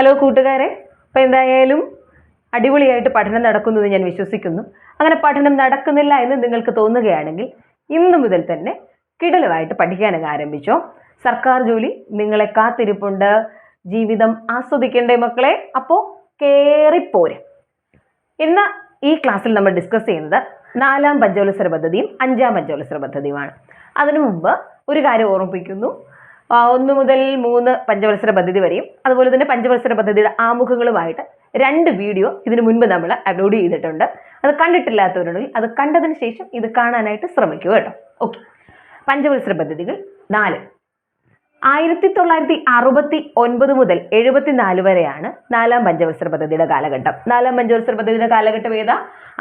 Hello കൂട്ടുകാരെ. അപ്പോൾ എന്തായാലും അടിപൊളിയായിട്ട് പഠനം നടക്കുന്നത് ഞാൻ വിശ്വസിക്കുന്നു. അങ്ങനെ പഠനം നടക്കുന്നില്ല എന്ന് നിങ്ങൾക്ക് തോന്നുകയാണെങ്കിൽ ഇന്നു മുതൽ തന്നെ കിടലുമായിട്ട് പഠിക്കാനൊക്കെ ആരംഭിച്ചോ. സർക്കാർ ജോലി നിങ്ങളെ കാത്തിരിപ്പുണ്ട്. ജീവിതം ആസ്വദിക്കേണ്ടേ മക്കളെ? അപ്പോൾ കയറിപ്പോരെ ഇന്ന് ഈ ക്ലാസ്സിൽ നമ്മൾ ഡിസ്കസ് ചെയ്യുന്നത് നാലാം പഞ്ചവത്സര പദ്ധതിയും അഞ്ചാം പഞ്ചവത്സര പദ്ധതിയുമാണ്. അതിനു മുമ്പ് ഒരു കാര്യം ഓർമ്മിപ്പിക്കുന്നു. ഒന്ന് മുതൽ മൂന്ന് പഞ്ചവത്സര പദ്ധതി വരെയും അതുപോലെ തന്നെ പഞ്ചവത്സര പദ്ധതിയുടെ ആമുഖങ്ങളുമായിട്ട് രണ്ട് വീഡിയോ ഇതിനു മുൻപ് നമ്മൾ അപ്ലോഡ് ചെയ്തിട്ടുണ്ട്. അത് കണ്ടിട്ടില്ലാത്തവരുണ്ടെങ്കിൽ അത് കണ്ടതിന് ശേഷം ഇത് കാണാനായിട്ട് ശ്രമിക്കുക കേട്ടോ. ഓക്കെ പഞ്ചവത്സര പദ്ധതികൾ നാല്. ആയിരത്തി തൊള്ളായിരത്തി അറുപത്തി ഒൻപത് മുതൽ എഴുപത്തിനാല് വരെയാണ് നാലാം പഞ്ചവത്സര പദ്ധതിയുടെ കാലഘട്ടം. നാലാം പഞ്ചവത്സര പദ്ധതിയുടെ കാലഘട്ടം ഏതാ?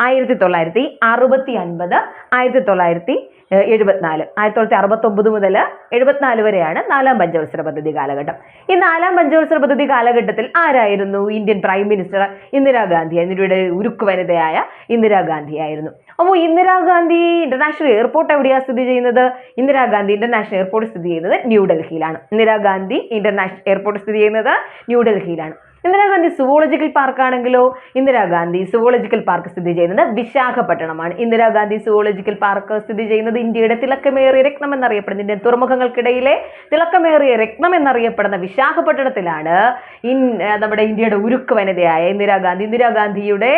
ആയിരത്തി തൊള്ളായിരത്തി അറുപത്തി അൻപത് ആയിരത്തി തൊള്ളായിരത്തി എഴുപത്തിനാല്. ആയിരത്തി തൊള്ളായിരത്തി അറുപത്തൊമ്പത് മുതൽ എഴുപത്തിനാല് വരെയാണ് നാലാം പഞ്ചവത്സര പദ്ധതി കാലഘട്ടം. ഈ നാലാം പഞ്ചവത്സര പദ്ധതി കാലഘട്ടത്തിൽ ആരായിരുന്നു? ഇന്ത്യൻ പ്രൈം മിനിസ്റ്റർ ഇന്ദിരാഗാന്ധി ഇന്ത്യയുടെ ഉരുക്കു വനിതയായ ഇന്ദിരാഗാന്ധി ആയിരുന്നു. അപ്പോൾ ഇന്ദിരാഗാന്ധി ഇന്റർനാഷണൽ എയർപോർട്ട് എവിടെയാണ് സ്ഥിതി ചെയ്യുന്നത്? ഇന്ദിരാഗാന്ധി ഇന്റർനാഷണൽ എയർപോർട്ട് സ്ഥിതി ചെയ്യുന്നത് ന്യൂഡൽഹിയിലാണ് ഇന്ദിരാഗാന്ധി ഇന്റർനാഷണൽ എയർപോർട്ട് സ്ഥിതി ചെയ്യുന്നത് ന്യൂഡൽഹിയിലാണ് ഇന്ദിരാഗാന്ധി സുവോളജിക്കൽ പാർക്ക് ആണെങ്കിലോ ഇന്ദിരാഗാന്ധി സുവോളജിക്കൽ പാർക്ക് സ്ഥിതി ചെയ്യുന്നത് വിശാഖപട്ടണമാണ്. ഇന്ദിരാഗാന്ധി സുവോളജിക്കൽ പാർക്ക് സ്ഥിതി ചെയ്യുന്നത് ഇന്ത്യയുടെ തിളക്കമേറിയ രത്നം എന്നറിയപ്പെടുന്ന ഇന്ത്യൻ തുറമുഖങ്ങൾക്കിടയിലെ തിളക്കമേറിയ രത്നം എന്നറിയപ്പെടുന്ന വിശാഖപട്ടണത്തിലാണ് ഇൻ നമ്മുടെ ഇന്ത്യയുടെ ഉരുക്ക് വനിതയായ ഇന്ദിരാഗാന്ധി ഇന്ദിരാഗാന്ധിയുടെ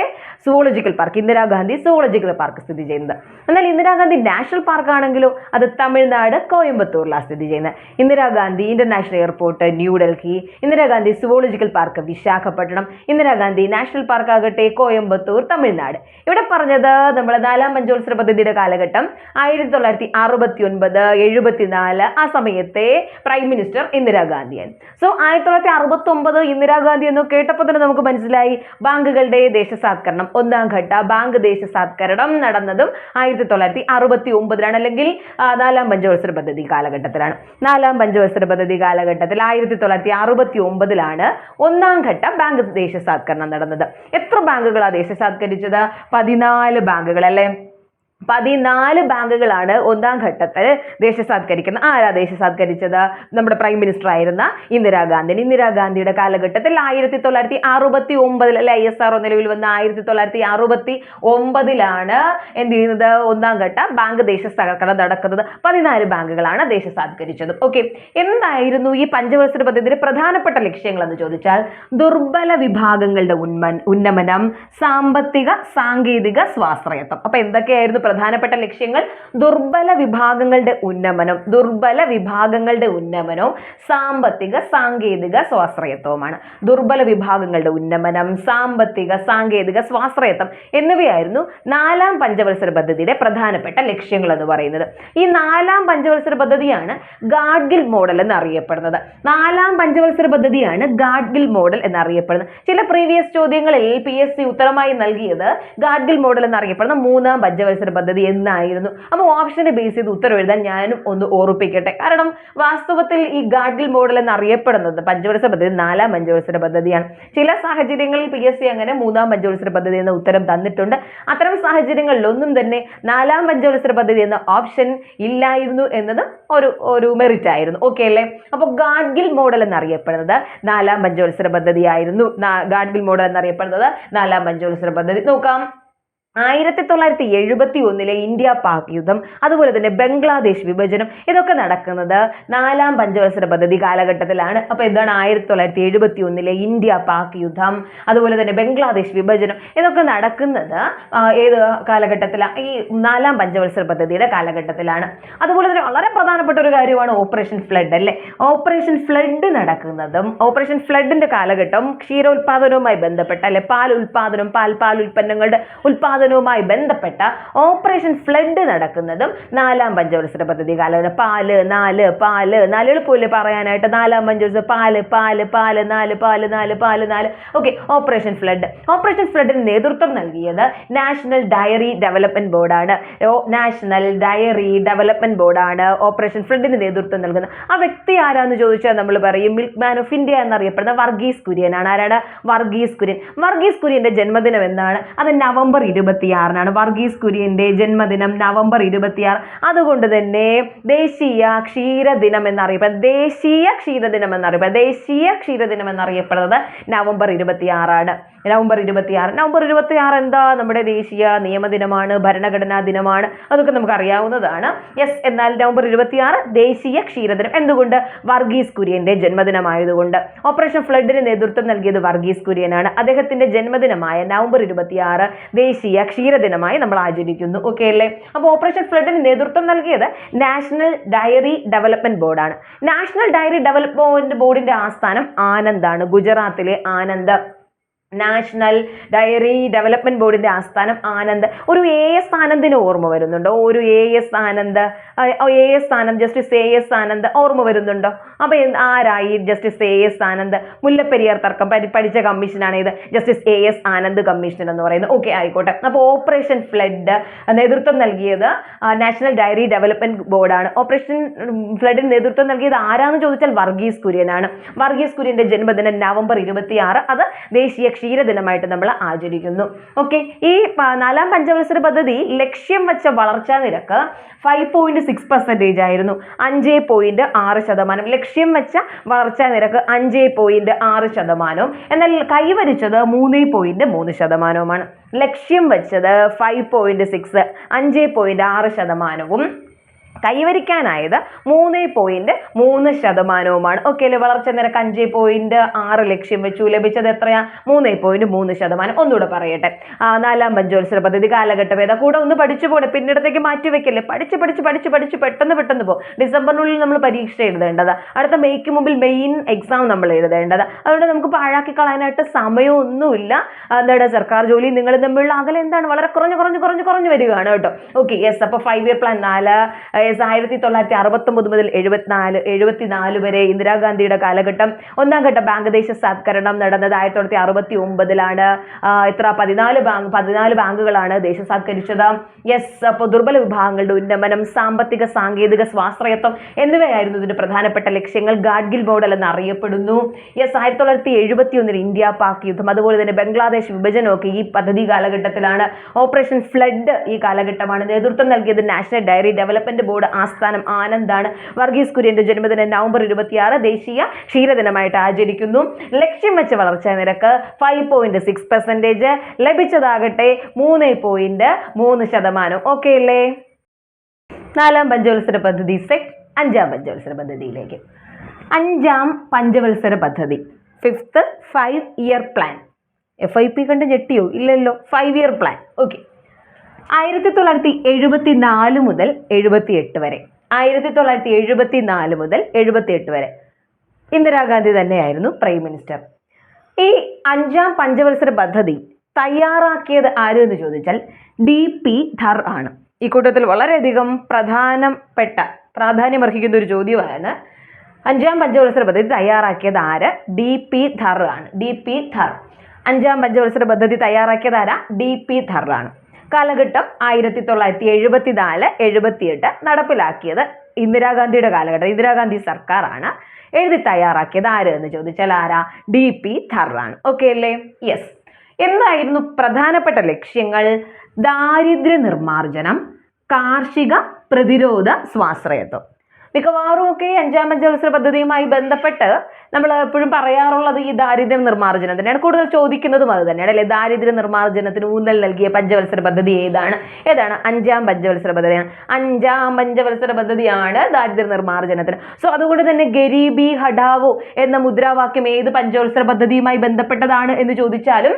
zoological park Indira Gandhi zoological park സ്ഥിതി ചെയ്യുന്നത്. എന്നാൽ ഇന്ദിരാഗാന്ധി നാഷണൽ പാർക്ക് ആണെങ്കിലോ അത് തമിഴ്നാട് കോയമ്പത്തൂരിലാണ് സ്ഥിതി ചെയ്യുന്നത്. Indira Gandhi international airport New Delhi Indira Gandhi zoological park Visakhapatnam. Indira Gandhi national park ആകട്ടെ കോയമ്പത്തൂർ തമിഴ്നാട്. ഇവിടെ പറഞ്ഞത് നമ്മൾ നാലാം പഞ്ചവത്സര പദ്ധതിയുടെ കാലഘട്ടം ആയിരത്തി തൊള്ളായിരത്തി അറുപത്തി ഒൻപത് എഴുപത്തിനാല് ആ സമയത്തെ പ്രൈം മിനിസ്റ്റർ ഇന്ദിരാഗാന്ധിയാണ് സോ ആയിരത്തി തൊള്ളായിരത്തി അറുപത്തി ഒമ്പത് ഇന്ദിരാഗാന്ധി എന്ന് കേട്ടപ്പോൾ തന്നെ നമുക്ക് മനസ്സിലായി. ബാങ്കുകളുടെ ദേശസാത്കരണം ഒന്നാം ഘട്ട ബാങ്ക് ദേശസാത്കരണം നടന്നതും ആയിരത്തി തൊള്ളായിരത്തി അറുപത്തി ഒമ്പതിലാണ് അല്ലെങ്കിൽ നാലാം പഞ്ചവത്സര പദ്ധതി കാലഘട്ടത്തിലാണ്. നാലാം പഞ്ചവത്സര പദ്ധതി കാലഘട്ടത്തിൽ ആയിരത്തി തൊള്ളായിരത്തി അറുപത്തി ഒമ്പതിലാണ് ഒന്നാം ഘട്ട ബാങ്ക് ദേശസാത്കരണം നടന്നത്. എത്ര ബാങ്കുകളാണ് ദേശസാത്കരിച്ചത് പതിനാല് ബാങ്കുകൾ അല്ലേ പതിനാല് ബാങ്കുകളാണ് ഒന്നാം ഘട്ടത്തിൽ ദേശസാത്കരിക്കുന്നത് ആരാ ദേശസാത്കരിച്ചത് നമ്മുടെ പ്രൈം മിനിസ്റ്റർ ആയിരുന്ന ഇന്ദിരാഗാന്ധി. ഇന്ദിരാഗാന്ധിയുടെ കാലഘട്ടത്തിൽ ആയിരത്തി തൊള്ളായിരത്തി അറുപത്തി ഒമ്പതിൽ അല്ലെ ഐ എസ് ആർ നിലവിൽ വന്ന ആയിരത്തി തൊള്ളായിരത്തി അറുപത്തി ഒമ്പതിലാണ് എന്ത് ചെയ്യുന്നത്? ഒന്നാം ഘട്ട ബാങ്ക് ദേശസാത്കരണം നടക്കുന്നത്. പതിനാല് ബാങ്കുകളാണ് ദേശസാത്കരിച്ചത് ഓക്കെ എന്തായിരുന്നു ഈ പഞ്ചവത്സര പദ്ധതിയുടെ പ്രധാനപ്പെട്ട ലക്ഷ്യങ്ങൾ എന്ന് ചോദിച്ചാൽ ദുർബല വിഭാഗങ്ങളുടെ ഉന്മൻ ഉന്നമനം സാമ്പത്തിക സാങ്കേതിക സ്വാശ്രയത്വം. അപ്പൊ എന്തൊക്കെയായിരുന്നു പ്രധാനപ്പെട്ട ലക്ഷ്യങ്ങൾ ദുർബല വിഭാഗങ്ങളുടെ ഉന്നമനം ദുർബല വിഭാഗങ്ങളുടെ ഉന്നമനവും സാമ്പത്തിക സാങ്കേതിക സ്വാശ്രയത്വമാണ് ദുർബല വിഭാഗങ്ങളുടെ ഉന്നമനം സാമ്പത്തിക സാങ്കേതിക സ്വാശ്രയത്വം എന്നിവയായിരുന്നു നാലാം പഞ്ചവത്സര പദ്ധതിയുടെ പ്രധാനപ്പെട്ട ലക്ഷ്യങ്ങൾ എന്ന് പറയുന്നത്. ഈ നാലാം പഞ്ചവത്സര പദ്ധതിയാണ് ഗാഡ്ഗിൽ മോഡൽ എന്നറിയപ്പെടുന്നത്. നാലാം പഞ്ചവത്സര പദ്ധതിയാണ് ഗാഡ്ഗിൽ മോഡൽ എന്നറിയപ്പെടുന്നത്. ചില പ്രീവിയസ് ചോദ്യങ്ങളിൽ പി എസ് സി ഉത്തരമായി നൽകിയത് ഗാഡ്ഗിൽ മോഡൽ എന്നറിയപ്പെടുന്ന മൂന്നാം പഞ്ചവത്സര പദ്ധതി എന്നായിരുന്നു. അപ്പോൾ ഓപ്ഷനെ ബേസ് ചെയ്ത് ഉത്തരം എഴുതാൻ ഞാനും ഒന്ന് ഓർപ്പിക്കട്ടെ കാരണം വാസ്തവത്തിൽ ഈ ഗാഡ്ഗിൽ മോഡൽ എന്നറിയപ്പെടുന്നത് പഞ്ചവത്സര പദ്ധതി നാലാം പഞ്ചവത്സര പദ്ധതിയാണ്. ചില സാഹചര്യങ്ങളിൽ പി എസ് സി അങ്ങനെ മൂന്നാം പഞ്ചവത്സര പദ്ധതി എന്ന ഉത്തരം തന്നിട്ടുണ്ട്. അത്തരം സാഹചര്യങ്ങളിലൊന്നും തന്നെ നാലാം പഞ്ചവത്സര പദ്ധതി എന്ന ഓപ്ഷൻ ഇല്ലായിരുന്നു എന്നത് ഒരു ഒരു മെറിറ്റ് ആയിരുന്നു. ഓക്കെ അല്ലേ? അപ്പോൾ ഗാഡ്ഗിൽ മോഡൽ എന്നറിയപ്പെടുന്നത് നാലാം പഞ്ചവത്സര പദ്ധതിയായിരുന്നു. ഗാഡ്ഗിൽ മോഡൽ എന്നറിയപ്പെടുന്നത് നാലാം പഞ്ചവത്സര പദ്ധതി. നോക്കാം. ആയിരത്തി തൊള്ളായിരത്തി എഴുപത്തി ഒന്നിലെ ഇന്ത്യ പാക് യുദ്ധം അതുപോലെ തന്നെ ബംഗ്ലാദേശ് വിഭജനം ഇതൊക്കെ നടക്കുന്നത് നാലാം പഞ്ചവത്സര പദ്ധതി കാലഘട്ടത്തിലാണ്. അപ്പോൾ എന്താണ് ആയിരത്തി തൊള്ളായിരത്തി എഴുപത്തി ഒന്നിലെ ഇന്ത്യ പാക് യുദ്ധം അതുപോലെ തന്നെ ബംഗ്ലാദേശ് വിഭജനം ഇതൊക്കെ നടക്കുന്നത് ഏത് കാലഘട്ടത്തിലാണ് ഈ നാലാം പഞ്ചവത്സര പദ്ധതിയുടെ കാലഘട്ടത്തിലാണ്. അതുപോലെ തന്നെ വളരെ പ്രധാനപ്പെട്ട ഒരു കാര്യമാണ് ഓപ്പറേഷൻ ഫ്ലഡ് അല്ലേ? ഓപ്പറേഷൻ ഫ്ലഡ് നടക്കുന്നതും ഓപ്പറേഷൻ ഫ്ലഡിന്റെ കാലഘട്ടം ക്ഷീരോത്പാദനവുമായി ബന്ധപ്പെട്ട അല്ലെ? പാൽ ഉൽപാദനം പാൽ പാൽ ഉൽപ്പന്നങ്ങളുടെ ഉൽപാദനവുമായി ബന്ധപ്പെട്ട ഓപ്പറേഷൻ ഫ്ലഡ് നടക്കുന്നതും നാലാം പഞ്ചവത്സര പദ്ധതി കാലം. പാൽ നാല് പാൽ നാല്. എളുപ്പമില്ല പറയാനായിട്ട്? നാലാം പഞ്ചവത്സര പാൽ പാൽ പാൽ നാല് പാൽ നാല് പാൽ നാല്. Okay operation flood. ഓപ്പറേഷൻ ഫ്ലഡിന് നേതൃത്വം നൽകിയത് നാഷണൽ ഡയറി ഡെവലപ്മെന്റ് ബോർഡാണ്. നാഷണൽ ഡയറി ഡെവലപ്മെന്റ് ബോർഡാണ് ഓപ്പറേഷൻ ഫ്ലഡിന് നേതൃത്വം നൽകുന്നത്. ആ വ്യക്തി ആരാന്ന് ചോദിച്ചാൽ നമ്മൾ പറയും? മിൽക്ക് മാൻ ഓഫ് ഇന്ത്യ എന്നറിയപ്പെടുന്ന വർഗീസ് കുര്യൻ ആണ് ആരാണ്? വർഗീസ് കുര്യൻ. വർഗീസ് കുര്യന്റെ ജന്മദിനം എന്നാണ്. അത് നവംബർ ഇരുപത്തി ഇരുപത്തിയാറിനാണ് വർഗീസ് കുര്യന്റെ ജന്മദിനം നവംബർ ഇരുപത്തിയാറ്. അതുകൊണ്ട് തന്നെ ദേശീയ ക്ഷീരദിനം എന്നറിയപ്പെടുന്നത് ദേശീയ ക്ഷീരദിനം എന്നറിയപ്പെടുന്നത് ദേശീയ ക്ഷീരദിനം എന്നറിയപ്പെടുന്നത് നവംബർ ഇരുപത്തിയാറാണ്. നവംബർ ഇരുപത്തിയാറ് നവംബർ ഇരുപത്തിയാറ് എന്താ? നമ്മുടെ ദേശീയ നിയമദിനമാണ് ഭരണഘടനാ ദിനമാണ്. അതൊക്കെ നമുക്ക് അറിയാവുന്നതാണ് യെസ് എന്നാൽ നവംബർ ഇരുപത്തിയാറ് ദേശീയ ക്ഷീരദിനം. എന്തുകൊണ്ട്? വർഗീസ് കുര്യന്റെ ജന്മദിനമായതുകൊണ്ട്. ഓപ്പറേഷൻ ഫ്ലഡിന് നേതൃത്വം നൽകിയത് വർഗീസ് കുര്യനാണ്. അദ്ദേഹത്തിന്റെ ജന്മദിനമായ നവംബർ ഇരുപത്തിയാറ് ദേശീയ ക്ഷീരദിനമായി നമ്മൾ ആചരിക്കുന്നു. ഓക്കെ അല്ലേ? അപ്പോൾ ഓപ്പറേഷൻ ഫ്ലഡിന് നേതൃത്വം നൽകിയത് നാഷണൽ ഡയറി ഡെവലപ്മെന്റ് ബോർഡാണ് നാഷണൽ ഡയറി ഡെവലപ്മെന്റ് ബോർഡിന്റെ ആസ്ഥാനം ആനന്ദാണ് ഗുജറാത്തിലെ ആനന്ദ്. നാഷണൽ ഡയറി ഡെവലപ്മെന്റ് ബോർഡിന്റെ ആസ്ഥാനം ആനന്ദ്. ഒരു എ എസ് ആനന്ദിന് ഓർമ്മ വരുന്നുണ്ടോ? ഒരു A S Anand A S Anand justice A S Anand ഓർമ്മ വരുന്നുണ്ടോ? അപ്പോൾ ആരായി? Justice A S Anand. Mullaperiyar തർക്കം പരി- പഠിച്ച കമ്മീഷനാണ് ഇത്. Justice A S Anand commission എന്ന് പറയുന്നത്. ഓക്കെ ആയിക്കോട്ടെ. അപ്പോൾ ഓപ്പറേഷൻ ഫ്ലഡ് നേതൃത്വം നൽകിയത് നാഷണൽ ഡയറി ഡെവലപ്മെന്റ് ബോർഡാണ് ഓപ്പറേഷൻ ഫ്ലഡിന് നേതൃത്വം നൽകിയത് ആരാന്ന് ചോദിച്ചാൽ വർഗീസ് കുര്യനാണ്. വർഗീസ് കുര്യന്റെ ജന്മദിനം നവംബർ ഇരുപത്തിയാറ്. അത് ദേശീയ ക്ഷീരദിനമായിട്ട് നമ്മൾ ആചരിക്കുന്നു. ഓക്കെ ഈ നാലാം പഞ്ചവത്സര പദ്ധതി ലക്ഷ്യം വെച്ച വളർച്ചാ നിരക്ക് ഫൈവ് പോയിന്റ് സിക്സ് പെർസെന്റേജ് ആയിരുന്നു. അഞ്ച് പോയിന്റ് ആറ് ശതമാനം. ലക്ഷ്യം വെച്ച വളർച്ചാ നിരക്ക് അഞ്ച് പോയിന്റ് ആറ് ശതമാനവും. എന്നാൽ കൈവരിച്ചത് മൂന്ന് പോയിന്റ് മൂന്ന് ശതമാനവുമാണ്. ലക്ഷ്യം വെച്ചത് ഫൈവ് പോയിന്റ് സിക്സ് അഞ്ച് പോയിന്റ് ആറ് ശതമാനവും. കൈവരിക്കാനായത് മൂന്ന് പോയിന്റ് മൂന്ന് ശതമാനവുമാണ്. ഓക്കെ അല്ലേ? വളർച്ച നിരക്ക് അഞ്ച് പോയിന്റ് ആറ് ലക്ഷ്യം വെച്ചു. ലഭിച്ചത് എത്രയാ? മൂന്ന് പോയിന്റ് മൂന്ന് ശതമാനം. ഒന്നുകൂടെ പറയട്ടെ. നാലാം പഞ്ചവത്സര പദ്ധതി കാലഘട്ട ഭേദ കൂടെ ഒന്ന് പഠിച്ചു പോടെ പിന്നിടത്തേക്ക് മാറ്റി വെക്കല്ലേ? പഠിച്ച് പഠിച്ച് പഠിച്ച് പഠിച്ച് പെട്ടെന്ന് പെട്ടെന്ന് പോകും ഡിസംബറിനുള്ളിൽ നമ്മൾ പരീക്ഷ എഴുതേണ്ടത്. അടുത്ത മെയ്ക്ക് മുമ്പിൽ മെയിൻ എക്സാം നമ്മൾ എഴുതേണ്ടത്. അതുകൊണ്ട് നമുക്ക് പാഴാക്കി കളയാനായിട്ട് സമയമൊന്നുമില്ല. എന്താണ് സർക്കാർ ജോലി നിങ്ങൾ തമ്മിലുള്ള അകലെ എന്താണ്? വളരെ കുറഞ്ഞു കുറഞ്ഞു കുറഞ്ഞു കുറഞ്ഞു വരികയാണ് കേട്ടോ. ഓക്കെ യെസ് അപ്പോൾ ഫൈവ് ഇയർ പ്ലാൻ നാല് യെസ് ആയിരത്തി തൊള്ളായിരത്തി അറുപത്തൊമ്പത് മുതൽ എഴുപത്തിനാല് എഴുപത്തിനാല് വരെ ഇന്ദിരാഗാന്ധിയുടെ കാലഘട്ടം. ഒന്നാം ഘട്ട ബാങ്ക് ദേശസാത്കരണം നടന്നത് ആയിരത്തി തൊള്ളായിരത്തി അറുപത്തി ഒമ്പതിലാണ് ഇത്ര പതിനാല് ബാങ്ക് പതിനാല് ബാങ്കുകളാണ് ദേശസാത്കരിച്ചത്. യെസ് അപ്പോൾ ദുർബല വിഭാഗങ്ങളുടെ ഉന്നമനം സാമ്പത്തിക സാങ്കേതിക സ്വാശ്രയത്വം എന്നിവയായിരുന്നു ഇതിന്റെ പ്രധാനപ്പെട്ട ലക്ഷ്യങ്ങൾ. ഗാഡ്ഗിൽ മോഡൽ എന്ന് അറിയപ്പെടുന്നു യെസ് ആയിരത്തി തൊള്ളായിരത്തി എഴുപത്തി ഒന്നിൽ ഇന്ത്യ പാക് യുദ്ധം അതുപോലെ തന്നെ ബംഗ്ലാദേശ് വിഭജനമൊക്കെ ഈ പദ്ധതി കാലഘട്ടത്തിലാണ്. ഓപ്പറേഷൻ ഫ്ലഡ് ഈ കാലഘട്ടമാണ് നേതൃത്വം നൽകിയത് നാഷണൽ ഡയറി ഡെവലപ്മെന്റ് ബോർഡ് ആസ്ഥാനം ആനന്ദാണ്. വർഗീസ് കുര്യന്റെ ജന്മദിനം നവംബർ ഇരുപത്തിയാറ് ദേശീയ ക്ഷീരദിനമായിട്ട് ആചരിക്കുന്നു. ലക്ഷ്യം വെച്ച വളർച്ചാ നിരക്ക് ഫൈവ് പോയിന്റ് സിക്സ് പെർസെന്റേജ് ലഭിച്ചതാകട്ടെ മൂന്ന് പോയിന്റ് മൂന്ന് ശതമാനം. ഓക്കെ അല്ലേ? നാലാം പഞ്ചവത്സര പദ്ധതി സെറ്റ് അഞ്ചാം പഞ്ചവത്സര പദ്ധതിയിലേക്ക്. അഞ്ചാം പഞ്ചവത്സര പദ്ധതി. Fifth five year plan F I P കണ്ട് ഞെട്ടിയോ? ഇല്ലല്ലോ. ഫൈവ് ഇയർ പ്ലാൻ ഓക്കെ ആയിരത്തി തൊള്ളായിരത്തി എഴുപത്തി നാല് മുതൽ എഴുപത്തി എട്ട് വരെ. ആയിരത്തി തൊള്ളായിരത്തി എഴുപത്തി നാല് മുതൽ എഴുപത്തി എട്ട് വരെ ഇന്ദിരാഗാന്ധി തന്നെയായിരുന്നു പ്രൈം മിനിസ്റ്റർ. ഈ അഞ്ചാം പഞ്ചവത്സര പദ്ധതി തയ്യാറാക്കിയത് ആര് എന്ന് ചോദിച്ചാൽ ഡി പി ധർ ആണ്. ഈ കൂട്ടത്തിൽ വളരെയധികം പ്രധാനപ്പെട്ട പ്രാധാന്യമർഹിക്കുന്ന ഒരു ചോദ്യമാണ്. അഞ്ചാം പഞ്ചവത്സര പദ്ധതി തയ്യാറാക്കിയത് ആര്? ഡി പി ധർ ആണ്. D P Dhar. അഞ്ചാം പഞ്ചവത്സര പദ്ധതി തയ്യാറാക്കിയത് ആരാ? ഡി പി ധർ ആണ്. കാലഘട്ടം ആയിരത്തി തൊള്ളായിരത്തി എഴുപത്തി നാല് എഴുപത്തിയെട്ട് നടപ്പിലാക്കിയത് ഇന്ദിരാഗാന്ധിയുടെ കാലഘട്ടം. ഇന്ദിരാഗാന്ധി സർക്കാരാണ് എഴുതി തയ്യാറാക്കിയത്. ആര് എന്ന് ചോദിച്ചാൽ ആരാ? ഡി പി ധറാണ് ഓക്കെ അല്ലേ? യെസ് എന്തായിരുന്നു പ്രധാനപ്പെട്ട ലക്ഷ്യങ്ങൾ? ദാരിദ്ര്യ നിർമാർജനം കാർഷിക പ്രതിരോധ സ്വാശ്രയത്വം. മിക്കവാറും ഒക്കെ അഞ്ചാം പഞ്ചവത്സര പദ്ധതിയുമായി ബന്ധപ്പെട്ട് നമ്മൾ എപ്പോഴും പറയാറുള്ളത് ഈ ദാരിദ്ര്യ നിർമ്മാർജനം തന്നെയാണ്. കൂടുതൽ ചോദിക്കുന്നതും അത് തന്നെയാണ് അല്ലെ? ദാരിദ്ര്യ നിർമ്മാർജനത്തിന് ഊന്നൽ നൽകിയ പഞ്ചവത്സര പദ്ധതി ഏതാണ്? ഏതാണ്? അഞ്ചാം പഞ്ചവത്സര പദ്ധതിയാണ്. അഞ്ചാം പഞ്ചവത്സര പദ്ധതിയാണ് ദാരിദ്ര്യ നിർമ്മാർജനത്തിന്. സോ അതുകൊണ്ട് തന്നെ ഗരീബി ഹഠാവോ എന്ന മുദ്രാവാക്യം ഏത് പഞ്ചവത്സര പദ്ധതിയുമായി ബന്ധപ്പെട്ടതാണ് എന്ന് ചോദിച്ചാലും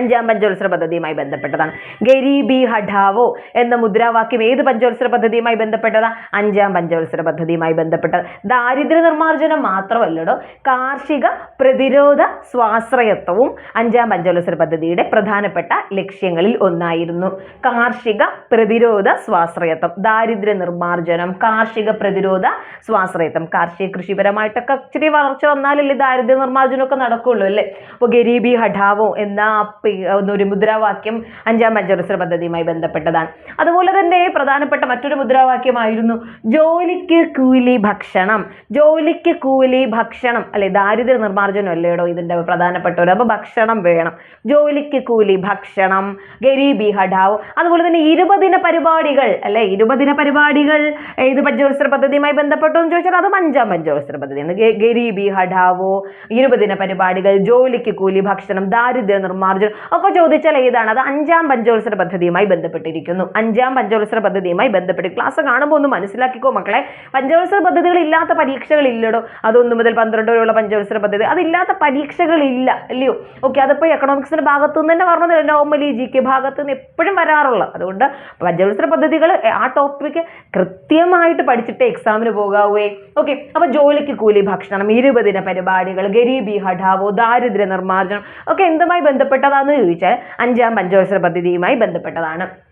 അഞ്ചാം പഞ്ചവത്സര പദ്ധതിയുമായി ബന്ധപ്പെട്ടതാണ്. ഗരീബി ഹഠാവോ എന്ന മുദ്രാവാക്യം ഏത് പഞ്ചവത്സര പദ്ധതിയുമായി ബന്ധപ്പെട്ടതാ? അഞ്ചാം പഞ്ചവത്സര പദ്ധതിയുമായി ബന്ധപ്പെട്ടത്. ദാരിദ്ര്യ നിർമ്മാർജനം മാത്രമല്ലടോ കാർഷിക പ്രതിരോധ സ്വാശ്രയത്വവും അഞ്ചാം പഞ്ചവത്സര പദ്ധതിയുടെ പ്രധാനപ്പെട്ട ലക്ഷ്യങ്ങളിൽ ഒന്നായിരുന്നു. കാർഷിക പ്രതിരോധ സ്വാശ്രയത്വം ദാരിദ്ര്യ നിർമ്മാർജനം കാർഷിക പ്രതിരോധ സ്വാശ്രയത്വം. കാർഷിക കൃഷിപരമായിട്ടൊക്കെ ഇച്ചിരി വളർച്ച വന്നാലല്ലേ ദാരിദ്ര്യ നിർമ്മാർജനമൊക്കെ നടക്കുള്ളൂ അല്ലേ? അപ്പോൾ ഗരീബി ഹഠാവോ എന്ന ഒരു മുദ്രാവാക്യം അഞ്ചാം പഞ്ചവത്സര പദ്ധതിയുമായി ബന്ധപ്പെട്ടതാണ്. അതുപോലെ തന്നെ പ്രധാനപ്പെട്ട മറ്റൊരു മുദ്രാവാക്യമായിരുന്നു ജോലിക്ക് കൂലി ഭക്ഷണം. ജോലിക്ക് കൂലി ഭക്ഷണം. അല്ലെ ദാരിദ്ര്യ നിർമ്മാർജനം അല്ലേടോ ഇതിന്റെ പ്രധാനപ്പെട്ട ഒരു അപ്പൊ ഭക്ഷണം വേണം. ജോലിക്ക് കൂലി ഭക്ഷണം ഗരീബി ഹഠാവ്. അതുപോലെ തന്നെ ഇരുപതിന പരിപാടികൾ അല്ലെ ഇരുപതിന പരിപാടികൾ ഏത് പഞ്ചവത്സര പദ്ധതിയുമായി ബന്ധപ്പെട്ടു എന്ന് ചോദിച്ചാൽ അതും അഞ്ചാം പഞ്ചവത്സര പദ്ധതിയാണ്. ഗരീബി ഹഠാവോ ഇരുപതിന പരിപാടികൾ ജോലിക്ക് കൂലി ഭക്ഷണം ദാരിദ്ര്യ നിർമ്മാർജനം. ഒക്കെ ചോദിച്ചാൽ ഏതാണ്? അത് അഞ്ചാം പഞ്ചവത്സര പദ്ധതിയുമായി ബന്ധപ്പെട്ടിരിക്കുന്നു. അഞ്ചാം പഞ്ചവത്സര പദ്ധതിയുമായി ബന്ധപ്പെട്ട് ക്ലാസ് കാണുമ്പോൾ ഒന്ന് മനസ്സിലാക്കിക്കോ മക്കളെ. പഞ്ചവത്സര പദ്ധതികൾ ഇല്ലാത്ത പരീക്ഷകൾ ഇല്ലടോ. അതൊന്നു മുതൽ പന്ത്രണ്ട് വരെയുള്ള പഞ്ചവത്സര പദ്ധതി. അതില്ലാത്ത പരീക്ഷകൾ ഇല്ല അല്ലയോ? ഓക്കെ അതിപ്പോൾ എക്കണോമിക്സിന്റെ ഭാഗത്തു നിന്ന് തന്നെ പറഞ്ഞത് നോർമലി ജി കെ ഭാഗത്ത് നിന്ന് എപ്പോഴും വരാറുള്ള അതുകൊണ്ട് പഞ്ചവത്സര പദ്ധതികൾ ആ ടോപ്പിക്ക് കൃത്യമായിട്ട് പഠിച്ചിട്ട് എക്സാമിന് പോകാവേ. ഓക്കെ അപ്പൊ ജോലിക്ക് കൂലി ഭക്ഷണം ഇരുപതിന പരിപാടികൾ ഗരീബി ഹഠാവോ ദാരിദ്ര്യ നിർമ്മാർജനം ഒക്കെ എന്തുമായി ബന്ധപ്പെട്ടതാണെന്ന് ചോദിച്ചാൽ അഞ്ചാം പഞ്ചവത്സര പദ്ധതിയുമായി ബന്ധപ്പെട്ടതാണ്.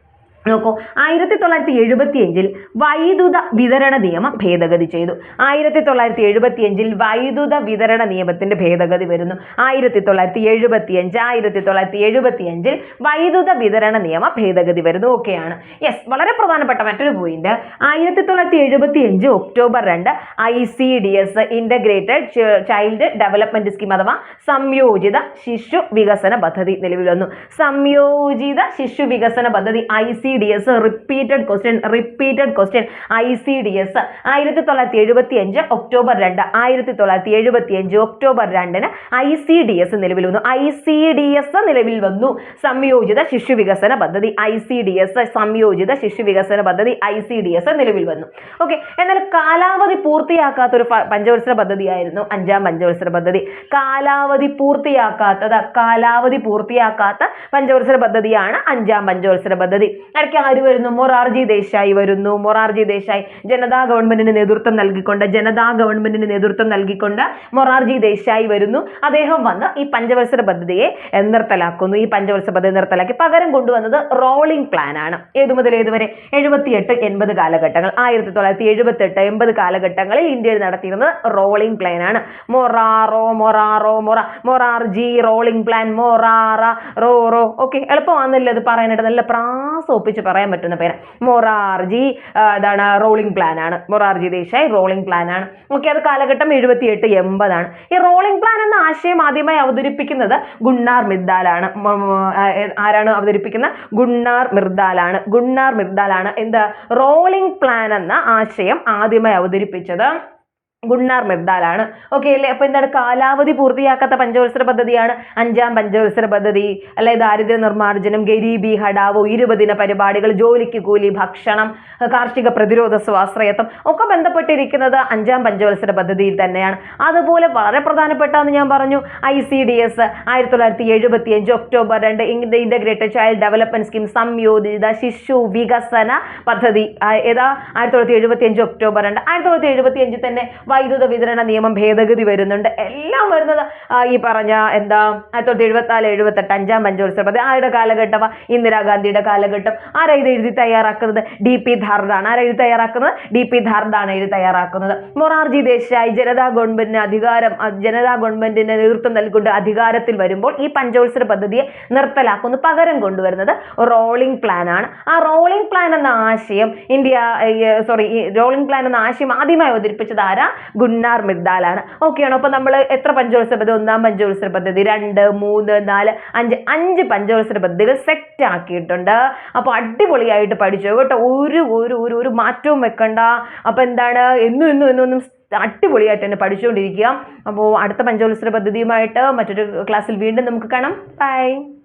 നോക്കൂ. ആയിരത്തി തൊള്ളായിരത്തി എഴുപത്തി അഞ്ചിൽ വൈദ്യുത വിതരണ നിയമം ഭേദഗതി ചെയ്തു. ആയിരത്തി തൊള്ളായിരത്തി എഴുപത്തി അഞ്ചിൽ വൈദ്യുത വിതരണ നിയമത്തിന്റെ ഭേദഗതി വരുന്നു. ആയിരത്തി തൊള്ളായിരത്തി എഴുപത്തി അഞ്ച് ആയിരത്തി തൊള്ളായിരത്തി എഴുപത്തി അഞ്ചിൽ വൈദ്യുത വിതരണ നിയമ ഭേദഗതി വരുന്നു. ഓക്കെയാണ് യെസ് വളരെ പ്രധാനപ്പെട്ട മറ്റൊരു പോയിന്റ് ആയിരത്തി തൊള്ളായിരത്തി എഴുപത്തി അഞ്ച് ഒക്ടോബർ രണ്ട് I C D S integrated child development scheme അഥവാ സംയോജിത ശിശു വികസന പദ്ധതി നിലവിൽ വന്നു. സംയോജിത ശിശു വികസന പദ്ധതി I C D S repeated question repeated question I C D S ആയിരത്തി തൊള്ളായിരത്തി എഴുപത്തി അഞ്ച് ഒക്ടോബർ രണ്ട് ആയിരത്തി തൊള്ളായിരത്തി എഴുപത്തി അഞ്ച് ഒക്ടോബർ രണ്ടിന് ഐ സി ഡി എസ് നിലവിൽ വന്നു. ഐ സി ഡി എസ് നിലവിൽ വന്നു. സംയോജിത ശിശു വികസന പദ്ധതി. ഐ സി ഡി എസ് സംയോജിത ശിശു വികസന പദ്ധതി ഐ സി ഡി എസ് നിലവിൽ വന്നു. ഓക്കെ എന്നാൽ കാലാവധി പൂർത്തിയാക്കാത്ത ഒരു പഞ്ചവത്സര പദ്ധതിയായിരുന്നു അഞ്ചാം പഞ്ചവത്സര പദ്ധതി. കാലാവധി പൂർത്തിയാക്കാത്തത് കാലാവധി പൂർത്തിയാക്കാത്ത പഞ്ചവത്സര പദ്ധതിയാണ് അഞ്ചാം പഞ്ചവത്സര പദ്ധതി. ഇടയ്ക്ക് ആര് വരുന്നു? മൊറാർജി ദേശായി വരുന്നു. മൊറാർജി ദേശായി ജനതാ ഗവൺമെന്റിന് നേതൃത്വം നൽകിക്കൊണ്ട് ജനതാ ഗവൺമെന്റിന് നേതൃത്വം നൽകിക്കൊണ്ട് മൊറാർജി ദേശായി വരുന്നു. അദ്ദേഹം വന്ന് ഈ പഞ്ചവത്സര പദ്ധതിയെ നിർത്തലാക്കുന്നു. ഈ പഞ്ചവത്സര പദ്ധതി നിർത്തലാക്കി പകരം കൊണ്ടുവന്നത് റോളിംഗ് പ്ലാൻ ആണ്. ഏതു മുതൽ ഏതുവരെ എഴുപത്തിയെട്ട് എൺപത് കാലഘട്ടങ്ങൾ. ആയിരത്തി തൊള്ളായിരത്തി എഴുപത്തെട്ട് എൺപത് കാലഘട്ടങ്ങളിൽ ഇന്ത്യയിൽ നടത്തിയിരുന്നത് റോളിംഗ് പ്ലാൻ ആണ്. മൊറാറോ മൊറാറോ മൊറ മൊറാർജി റോളിംഗ് പ്ലാൻ മൊറാറ റോറോ ഓക്കെ എളുപ്പമാണെന്നല്ലേ അത് പറയാനായിട്ട് നല്ല പ്രാസം ഒപ്പിച്ച് പറയാൻ പറ്റുന്ന പേര്. മൊറാർജി ഇതാണ് റോളിംഗ് പ്ലാൻ ആണ്. മൊറാർജി ദേശായി റോളിംഗ് പ്ലാൻ ആണ്. ഓക്കെ അത് കാലഘട്ടം എഴുപത്തിയെട്ട് എൺപതാണ്. ഈ റോളിംഗ് പ്ലാൻ എന്ന ആശയം ആദ്യമായി അവതരിപ്പിക്കുന്നത് ഗുണ്ണാർ മിർദാലാണ് ആരാണ് അവതരിപ്പിക്കുന്നത് ഗുണ്ണാർ മിർദാലാണ് ഗുണ്ണാർ മിർദാലാണ് എന്താ? റോളിംഗ് പ്ലാൻ എന്ന ആശയം ആദ്യമായി അവതരിപ്പിച്ചത്. ഗുണ്ണാർ മിർദാലാണ് ഓക്കെ അല്ലേ? അപ്പോൾ എന്താണ്? കാലാവധി പൂർത്തിയാക്കാത്ത പഞ്ചവത്സര പദ്ധതിയാണ് അഞ്ചാം പഞ്ചവത്സര പദ്ധതി. അല്ലെ? ദാരിദ്ര്യ നിർമ്മാർജനം ഗരീബി ഹഡാവോ ഇരുപതിന പരിപാടികൾ ജോലിക്ക് കൂലി ഭക്ഷണം കാർഷിക പ്രതിരോധ സ്വാശ്രയത്വം ഒക്കെ ബന്ധപ്പെട്ടിരിക്കുന്നത് അഞ്ചാം പഞ്ചവത്സര പദ്ധതിയിൽ തന്നെയാണ്. അതുപോലെ വളരെ പ്രധാനപ്പെട്ടതെന്ന് ഞാൻ പറഞ്ഞു ഐ സി ഡി എസ് ആയിരത്തി തൊള്ളായിരത്തി എഴുപത്തി അഞ്ച് ഒക്ടോബർ രണ്ട് ഇന്റഗ്രേറ്റഡ് ചൈൽഡ് ഡെവലപ്മെന്റ് സ്കീം സംയോജിത ശിശു വികസന പദ്ധതി ഏതാ? ആയിരത്തി തൊള്ളായിരത്തി എഴുപത്തി അഞ്ച് ഒക്ടോബർ രണ്ട്. ആയിരത്തി തൊള്ളായിരത്തി എഴുപത്തി അഞ്ചിൽ തന്നെ വൈദ്യുത വിതരണ നിയമം ഭേദഗതി വരുന്നുണ്ട്. എല്ലാം വരുന്നത് ഈ പറഞ്ഞ എന്താ ആയിരത്തി തൊള്ളായിരത്തി എഴുപത്തി നാല് എഴുപത്തെട്ട് അഞ്ചാം പഞ്ചവത്സര പദ്ധതി ആരുടെ കാലഘട്ടമാ ഇന്ദിരാഗാന്ധിയുടെ കാലഘട്ടം. ആരാ ഇത് എഴുതി തയ്യാറാക്കുന്നത്? ഡി പി ധാർദാണ്. ആരാ എഴുതി തയ്യാറാക്കുന്നത്? ഡി പി ധാർദാണ് എഴുതി തയ്യാറാക്കുന്നത്. മൊറാർജി ദേശായി ജനതാ ഗവൺമെന്റിന് അധികാരം ജനതാ ഗവൺമെന്റിന് നേതൃത്വം നൽകിക്കൊണ്ട് അധികാരത്തിൽ വരുമ്പോൾ ഈ പഞ്ചവത്സര പദ്ധതിയെ നിർത്തലാക്കുന്നു. പകരം കൊണ്ടുവരുന്നത് റോളിംഗ് പ്ലാൻ ആണ്. ആ റോളിംഗ് പ്ലാൻ എന്ന ആശയം ഇന്ത്യ സോറി റോളിംഗ് പ്ലാൻ എന്ന ആശയം ആദ്യമായി അവതരിപ്പിച്ചത് ആരാ? ഗുണ്ണാർ മിർദാലാണ്. ഓക്കെയാണോ അപ്പൊ നമ്മൾ എത്ര പഞ്ചവത്സര പദ്ധതി? ഒന്നാം പഞ്ചവത്സര പദ്ധതി രണ്ട് മൂന്ന് നാല് അഞ്ച് അഞ്ച് പഞ്ചവത്സര പദ്ധതികൾ സെറ്റ് ആക്കിയിട്ടുണ്ട്. അപ്പൊ അടിപൊളിയായിട്ട് പഠിച്ചു. കേട്ടോ? ഒരു ഒരു ഒരു ഒരു മാറ്റവും വെക്കണ്ട. അപ്പൊ എന്താണ്? എന്നും എന്നും എന്നും ഒന്നും അടിപൊളിയായിട്ട് തന്നെ പഠിച്ചുകൊണ്ടിരിക്കുക. അപ്പോൾ അടുത്ത പഞ്ചവത്സര പദ്ധതിയുമായിട്ട് മറ്റൊരു ക്ലാസ്സിൽ വീണ്ടും നമുക്ക് കാണാം. ബൈ